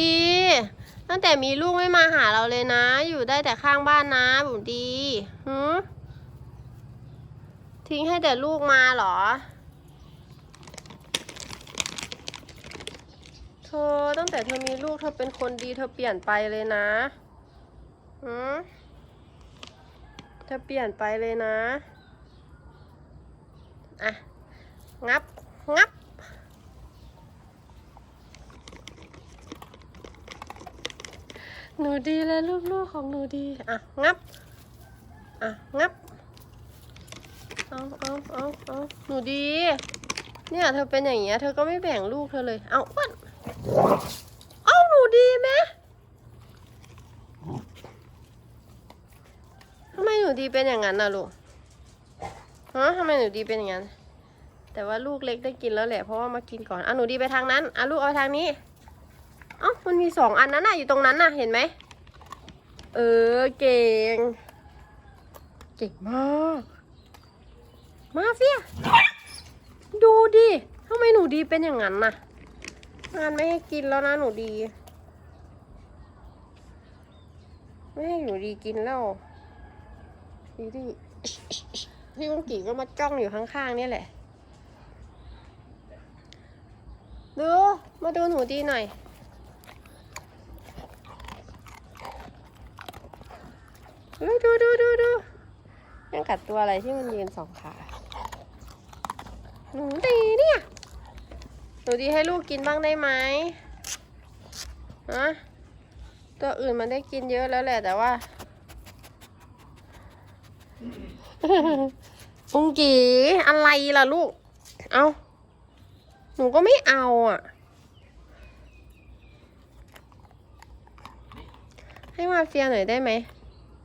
ดี ตั้งแต่มีลูกไม่มาหาเราเลยนะ อยู่ได้แต่ข้างบ้านนะบุ๋มดีหืมทิ้งให้แต่ลูกมาเหรอเธอตั้งแต่เธอมีลูกเธอเป็นคนดีเธอเปลี่ยนไปเลยนะหืมเธอเปลี่ยนไปเลยนะ อะ งับ งับ หนูดีและลูกๆของหนูดี อะ งับ อะ งับ เอาเอาเอาเอาหนูดี เนี่ยเธอเป็นอย่างเงี้ย เธอก็ไม่แบ่งลูกเธอเลย เอาอ้วนเอาหนูดีไหมทำไมหนูดีเป็นอย่างนั้นน่ะลูกฮะทำไมหนูดีเป็นอย่างนั้น แต่ว่าลูกเล็กได้กินแล้วแหละ เพราะว่ามากินก่อน อะหนูดีไปทางนั้น อะลูกเอาไปทางนี้ เอ้ามันมีสองอันนั้นน่ะอยู่ตรงนั้นน่ะเห็นไหม เออเก่ง เก่งมาก มาเฟีย ดูดิทำไมหนูดีเป็นอย่างนั้นน่ะงานไม่ให้กินแล้วนะหนูดี ไม่ให้หนูดีกินแล้วดีดิพี่กุงกีก็มาจ้องอยู่ข้างๆนี่แหละ ดู มาดูหนูดีหน่อย ดูดูดูดูยังกัดตัวอะไรที่มันยืนสองขาหนูดีเนี่ยหนูดีให้ลูกกินบ้างได้ไหมฮะตัวอื่นมันได้กินเยอะแล้วแหละแต่ว่าอุงกีอะไรล่ะลูก เอาหนูก็ไม่เอาอะ ให้มาเฟียหน่อยได้ไหม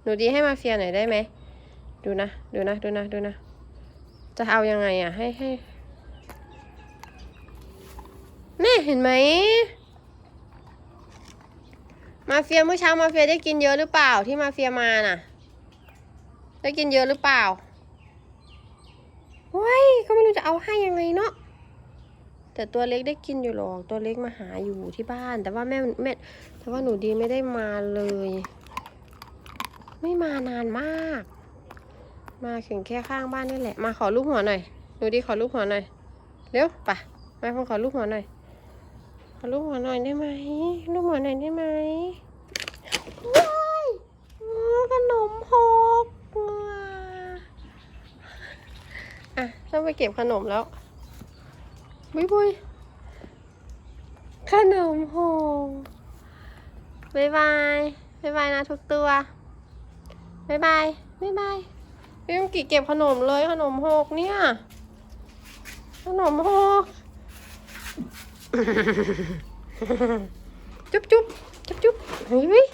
หนูดีให้มาเฟียหน่อยได้ไหม ดูนะ ดูนะ ดูนะ ดูนะ จะเอายังไงอะ ให้ให้นี่เห็นไหม มาเฟียเมื่อเช้ามาเฟียได้กินเยอะหรือเปล่าที่มาเฟียมาน่ะ ได้กินเยอะหรือเปล่าเว้ยก็ไม่รู้จะเอาให้ยังไงเนาะแต่ตัวเล็กได้กินอยู่หรอกตัวเล็กมาหาอยู่ที่บ้าน แต่ว่าแม่แม่แต่ว่าหนูดีไม่ได้มาเลย ไม่มานานมาก มาถึงแค่ข้างบ้านนี่แหละ มาขอลูกหัวหน่อยหนูดีขอลูกหัวหน่อย เร็วไปะมาพงขอลูกหัวหน่อย ขอลูกหัวหน่อยได้ไหมลูกหัวหน่อยได้ไหมว้ายขนมหกอะต้องไปเก็บขนมแล้วบุยบุยขนมหงบายบายบายบายนะทุกตัว บายบายบายบายพี่ต้องกี่เก็บขนมเลยขนมหกเนี่ย ขนมหกจุ๊บจุ๊บจุ๊บจุ๊บเฮ้ย